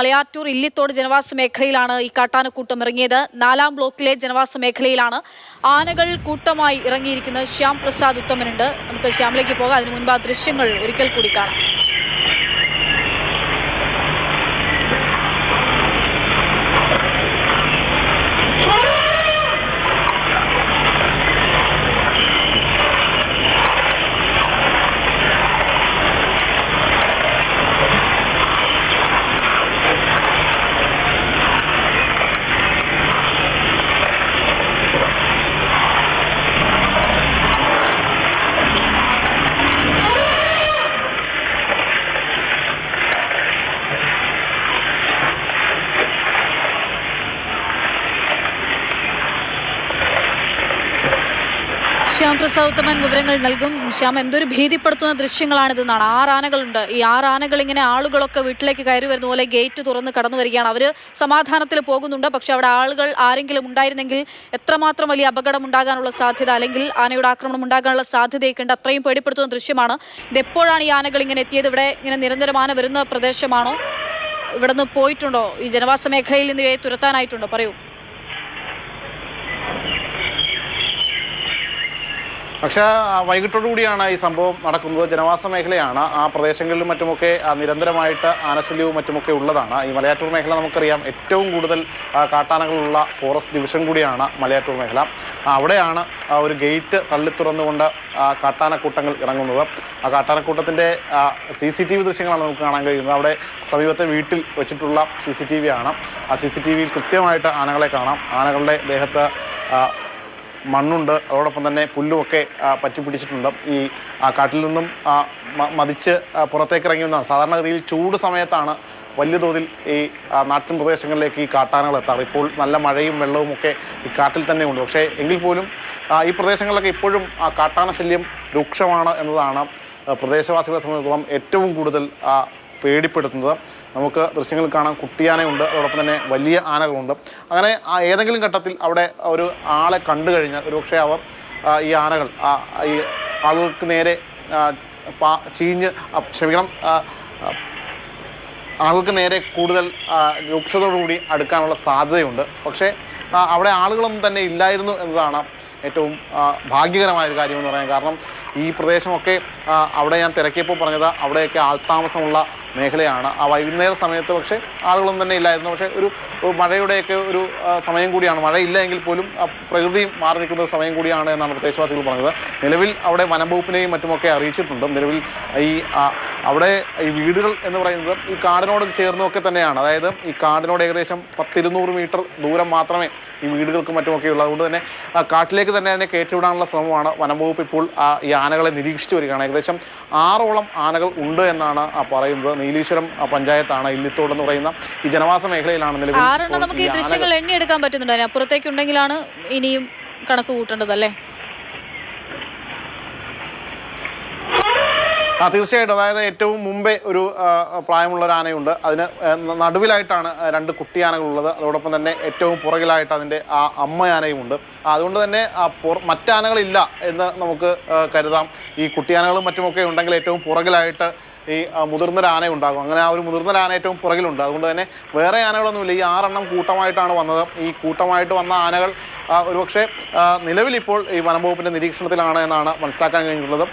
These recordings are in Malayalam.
മലയാറ്റൂർ ഇല്ലിത്തോട് ജനവാസ മേഖലയിലാണ് ഈ കാട്ടാനക്കൂട്ടം ഇറങ്ങിയത്. നാലാം ബ്ലോക്കിലെ ജനവാസ മേഖലയിലാണ് ആനകൾ കൂട്ടമായി ഇറങ്ങിയിരിക്കുന്നത്. ശ്യാം പ്രസാദ് ഉത്തമനുണ്ട്. നമുക്ക് ശ്യാമിലേക്ക് പോകാം. അതിനു മുൻപ് ആ ദൃശ്യങ്ങൾ ഒരിക്കൽ കൂടി കാണാം. ശ്യാം പ്രസാദ് വിവരങ്ങൾ നൽകും. ശ്യാം എന്തൊരു ഭീതിപ്പെടുത്തുന്ന ദൃശ്യങ്ങളാണിതെന്നാണ്. ആറ് ആനകളുണ്ട് ഈ ആറ് ആനകൾ ഇങ്ങനെ ആളുകളൊക്കെ വീട്ടിലേക്ക് കയറി വരുന്ന പോലെ ഗേറ്റ് തുറന്ന് കടന്നു വരികയാണ്. അവർ സമാധാനത്തിൽ പോകുന്നുണ്ട്. പക്ഷെ അവിടെ ആളുകൾ ആരെങ്കിലും ഉണ്ടായിരുന്നെങ്കിൽ എത്രമാത്രം വലിയ അപകടം ഉണ്ടാകാനുള്ള സാധ്യത അല്ലെങ്കിൽ ആനയുടെ ആക്രമണം ഉണ്ടാകാനുള്ള സാധ്യതയൊക്കെ ഉണ്ട്. അത്രയും പേടിപ്പെടുത്തുന്ന ദൃശ്യമാണ്. ഇതെപ്പോഴാണ് ഈ ആനകൾ ഇങ്ങനെ എത്തിയത്? ഇവിടെ ഇങ്ങനെ നിരന്തരം ആന വരുന്ന പ്രദേശമാണോ? ഇവിടെ നിന്ന് പോയിട്ടുണ്ടോ? ഈ ജനവാസ മേഖലയിൽ നിന്ന് ഇവയെ തുരത്താനായിട്ടുണ്ടോ? പറയൂ. പക്ഷേ വൈകിട്ടോടുകൂടിയാണ് ഈ സംഭവം നടക്കുന്നത്. ജനവാസ മേഖലയാണ്. ആ പ്രദേശങ്ങളിലും മറ്റുമൊക്കെ നിരന്തരമായിട്ട് ആനശല്യവും മറ്റുമൊക്കെ ഉള്ളതാണ്. ഈ മലയാറ്റൂർ മേഖല നമുക്കറിയാം ഏറ്റവും കൂടുതൽ കാട്ടാനകളുള്ള ഫോറസ്റ്റ് ഡിവിഷൻ കൂടിയാണ് മലയാറ്റൂർ മേഖല. അവിടെയാണ് ഒരു ഗേറ്റ് തള്ളി തുറന്നുകൊണ്ട് കാട്ടാനക്കൂട്ടങ്ങൾ ഇറങ്ങുന്നത്. ആ കാട്ടാനക്കൂട്ടത്തിന്റെ സി സി ടി വി ദൃശ്യങ്ങളാണ് നമുക്ക് കാണാൻ കഴിയുന്നത്. അവിടെ സമീപത്തെ വീട്ടിൽ വെച്ചിട്ടുള്ള സി സി ടി വി ആണ്. ആ സി സി ടി വിയിൽ കൃത്യമായിട്ട് ആനകളെ കാണാം. ആനകളുടെ ദേഹത്ത് മണ്ണുണ്ട്. അതോടൊപ്പം തന്നെ പുല്ലുമൊക്കെ പറ്റി പിടിച്ചിട്ടുണ്ട് ഈ കാട്ടിൽ നിന്നും മതിച്ച് പുറത്തേക്ക് ഇറങ്ങി വന്നതാണ്. സാധാരണഗതിയിൽ ചൂട് സമയത്താണ് വലിയ തോതിൽ ഈ നാട്ടിൻ പ്രദേശങ്ങളിലേക്ക് ഈ കാട്ടാനകൾ എത്താറ്. ഇപ്പോൾ നല്ല മഴയും വെള്ളവും ഒക്കെ ഈ കാട്ടിൽ തന്നെ ഉണ്ട്. പക്ഷേ എങ്കിൽ പോലും ഈ പ്രദേശങ്ങളിലൊക്കെ ഇപ്പോഴും ആ കാട്ടാന ശല്യം രൂക്ഷമാണ് എന്നതാണ് പ്രദേശവാസികളെ സംബന്ധിച്ചിടത്തോളം ഏറ്റവും കൂടുതൽ പേടിപ്പെടുത്തുന്നത്. നമുക്ക് ദൃശ്യങ്ങൾ കാണാം കുട്ടിയാനയുണ്ട് അതോടൊപ്പം തന്നെ വലിയ ആനകളുണ്ട്. അങ്ങനെ ഏതെങ്കിലും ഘട്ടത്തിൽ അവിടെ ഒരു ആളെ കണ്ടു കഴിഞ്ഞാൽ ഒരുപക്ഷെ അവർ ഈ ആനകൾ ഈ ആളുകൾക്ക് നേരെ ചീഞ്ഞ് ക്ഷമിക്കണം ആളുകൾക്ക് നേരെ കൂടുതൽ രൂക്ഷതയോടുകൂടി അടുക്കാനുള്ള സാധ്യതയുണ്ട്. പക്ഷേ അവിടെ ആളുകളൊന്നും തന്നെ ഇല്ലായിരുന്നു എന്നതാണ് ഏറ്റവും ഭാഗ്യകരമായ ഒരു കാര്യമെന്ന് പറയാൻ കാരണം. ഈ പ്രദേശമൊക്കെ അവിടെ ഞാൻ തിരക്കിയപ്പോൾ പറഞ്ഞത് അവിടെയൊക്കെ ആൾത്താമസമുള്ള മേഖലയാണ്. ആ വൈകുന്നേര സമയത്ത് പക്ഷേ ആളുകളൊന്നും തന്നെ ഇല്ലായിരുന്നു. പക്ഷേ ഒരു മഴയുടെയൊക്കെ ഒരു സമയം കൂടിയാണ്. മഴയില്ല എങ്കിൽ പോലും പ്രകൃതി മാറി നിൽക്കുന്ന ഒരു സമയം കൂടിയാണ് എന്നാണ് പ്രദേശവാസികൾ പറഞ്ഞത്. നിലവിൽ അവിടെ വനംവകുപ്പിനെയും മറ്റുമൊക്കെ അറിയിച്ചിട്ടുണ്ട്. നിലവിൽ ഈ അവിടെ ഈ വീടുകൾ എന്ന് പറയുന്നത് ഈ കാടിനോട് ചേർന്നൊക്കെ തന്നെയാണ്. അതായത് ഈ കാടിനോട് ഏകദേശം പത്തിരുന്നൂറ് മീറ്റർ ദൂരം മാത്രമേ ഈ വീടുകൾക്കും മറ്റുമൊക്കെ ഉള്ളൂ. അതുകൊണ്ട് തന്നെ കാട്ടിലേക്ക് തന്നെ അതിനെ കയറ്റിവിടാനുള്ള ശ്രമമാണ് വനംവകുപ്പ് ഇപ്പോൾ ഈ ആനകളെ നിരീക്ഷിച്ചു വരികയാണ്. ഏകദേശം ആറോളം ആനകൾ ഉണ്ട് എന്നാണ് പറയുന്നത്. നീലീശ്വരം പഞ്ചായത്താണ് ഇല്ലിത്തോട് എന്ന് പറയുന്ന ഈ ജനവാസ മേഖലയിലാണ് നിലവിൽ നമുക്ക് ഈ ദൃശ്യങ്ങൾ എണ്ണിയെടുക്കാൻ പറ്റുന്നുണ്ട്. അതിന് അപ്പുറത്തേക്കുണ്ടെങ്കിലാണ് ഇനിയും കണക്ക് കൂട്ടേണ്ടതല്ലേ ആ തീർച്ചയായിട്ടും. അതായത് ഏറ്റവും മുമ്പേ ഒരു പ്രായമുള്ള ഒരു ആനയുണ്ട്. അതിന് നടുവിലായിട്ടാണ് രണ്ട് കുട്ടിയാനകളുള്ളത്. അതോടൊപ്പം തന്നെ ഏറ്റവും പുറകിലായിട്ട് അതിന്റെ ആ അമ്മയാനയുമുണ്ട്. അതുകൊണ്ട് തന്നെ മറ്റാനകളില്ല എന്ന് നമുക്ക് കരുതാം. ഈ കുട്ടിയാനകളും മറ്റുമൊക്കെ ഉണ്ടെങ്കിൽ ഏറ്റവും പുറകിലായിട്ട് ഈ ആ, മുതിർന്നൊരു ആന ഉണ്ടാകും അങ്ങനെ ആ ഒരു മുതിർന്നൊരു ആന ഏറ്റവും പുറകിലുണ്ട്. അതുകൊണ്ട് തന്നെ വേറെ ആനകളൊന്നുമില്ല. ഈ ആറെണ്ണം കൂട്ടമായിട്ടാണ് വന്നത്. ഈ കൂട്ടമായിട്ട് വന്ന ആനകൾ ഒരുപക്ഷെ നിലവിലിപ്പോൾ ഈ വനംവകുപ്പിന്റെ നിരീക്ഷണത്തിലാണ് എന്നാണ് മനസ്സിലാക്കാൻ കഴിഞ്ഞിട്ടുള്ളത്.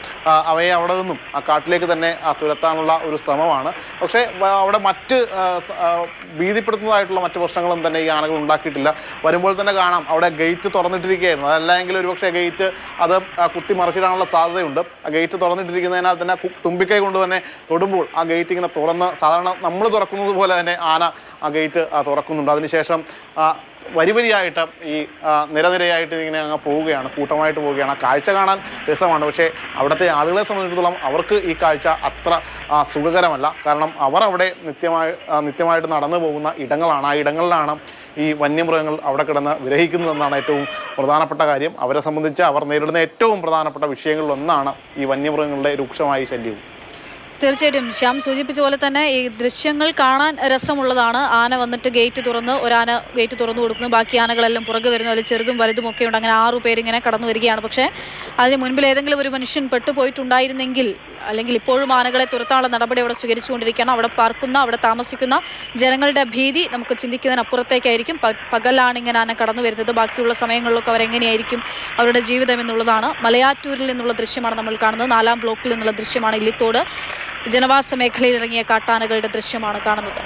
അവയെ അവിടെ നിന്നും ആ കാട്ടിലേക്ക് തന്നെ തുരത്താനുള്ള ഒരു ശ്രമമാണ്. പക്ഷേ അവിടെ മറ്റ് ഭീതിപ്പെടുത്തുന്നതായിട്ടുള്ള മറ്റ് പ്രശ്നങ്ങളും തന്നെ ഈ ആനകൾ ഉണ്ടാക്കിയിട്ടില്ല. വരുമ്പോൾ തന്നെ കാണാം അവിടെ ഗേറ്റ് തുറന്നിട്ടിരിക്കുകയായിരുന്നു. അതല്ലെങ്കിൽ ഒരുപക്ഷെ ഗേറ്റ് അത് കുത്തി മറിച്ചിടാനുള്ള സാധ്യതയുണ്ട്. ആ ഗേറ്റ് തുറന്നിട്ടിരിക്കുന്നതിനാൽ തന്നെ തുമ്പിക്കൈ കൊണ്ട് തന്നെ തൊടുമ്പോൾ ആ ഗേറ്റ് ഇങ്ങനെ തുറന്ന് സാധാരണ നമ്മൾ തുറക്കുന്നത് പോലെ തന്നെ ആന ആ ഗേറ്റ് തുറക്കുന്നുണ്ട്. അതിനുശേഷം ആ, വരി വരിയായിട്ട് ഈ നിരനിരയായിട്ട് ഇങ്ങനെ അങ്ങ് പോവുകയാണ് കൂട്ടമായിട്ട് പോവുകയാണ്. ആ കാഴ്ച കാണാൻ രസമാണ്. പക്ഷേ അവിടുത്തെ ആളുകളെ സംബന്ധിച്ചിടത്തോളം അവർക്ക് ഈ കാഴ്ച അത്ര സുഖകരമല്ല. കാരണം അവർ അവിടെ നിത്യമായി നിത്യമായിട്ട് നടന്നു പോകുന്ന ഇടങ്ങളാണ്. ആ ഇടങ്ങളിലാണ് ഈ വന്യമൃഗങ്ങൾ അവിടെ കിടന്ന് വിരഹിക്കുന്നതെന്നാണ് ഏറ്റവും പ്രധാനപ്പെട്ട കാര്യം. അവരെ സംബന്ധിച്ച് അവർ നേരിടുന്ന ഏറ്റവും പ്രധാനപ്പെട്ട വിഷയങ്ങളിലൊന്നാണ് ഈ വന്യമൃഗങ്ങളുടെ രൂക്ഷമായ ശല്യവും. തീർച്ചയായിട്ടും. ശ്യാം സൂചിപ്പിച്ച പോലെ തന്നെ ഈ ദൃശ്യങ്ങൾ കാണാൻ രസമുള്ളതാണ്. ആന വന്നിട്ട് ഗേറ്റ് തുറന്ന് ഒരാന ഗേറ്റ് തുറന്നു കൊടുക്കുന്നു. ബാക്കി ആനകളെല്ലാം പുറകെ വരുന്നു. അതിൽ ചെറുതും വലുതും ഒക്കെ ഉണ്ട്. അങ്ങനെ ആറു പേരിങ്ങനെ കടന്നു വരികയാണ്. പക്ഷേ അതിന് മുൻപിൽ ഏതെങ്കിലും ഒരു മനുഷ്യൻ പെട്ടുപോയിട്ടുണ്ടായിരുന്നെങ്കിൽ അല്ലെങ്കിൽ ഇപ്പോഴും ആനകളെ തുരത്താനുള്ള നടപടി അവിടെ സ്വീകരിച്ചുകൊണ്ടിരിക്കുകയാണ്. അവിടെ പാർക്കുന്ന അവിടെ താമസിക്കുന്ന ജനങ്ങളുടെ ഭീതി നമുക്ക് ചിന്തിക്കുന്നതിനപ്പുറത്തേക്കായിരിക്കും. പകലാണ് ഇങ്ങനെ ആന കടന്നു വരുന്നത്. ബാക്കിയുള്ള സമയങ്ങളിലൊക്കെ അവരെങ്ങനെയായിരിക്കും അവരുടെ ജീവിതം എന്നുള്ളതാണ്. മലയാറ്റൂരിൽ നിന്നുള്ള ദൃശ്യമാണ് നമ്മൾ കാണുന്നത്. നാലാം ബ്ലോക്കിൽ നിന്നുള്ള ദൃശ്യമാണ് ഇല്ലിത്തോട് ജനവാസ മേഖലയിൽ ഇറങ്ങിയ കാട്ടാനകളുടെ ദൃശ്യമാണ് കാണുന്നത്.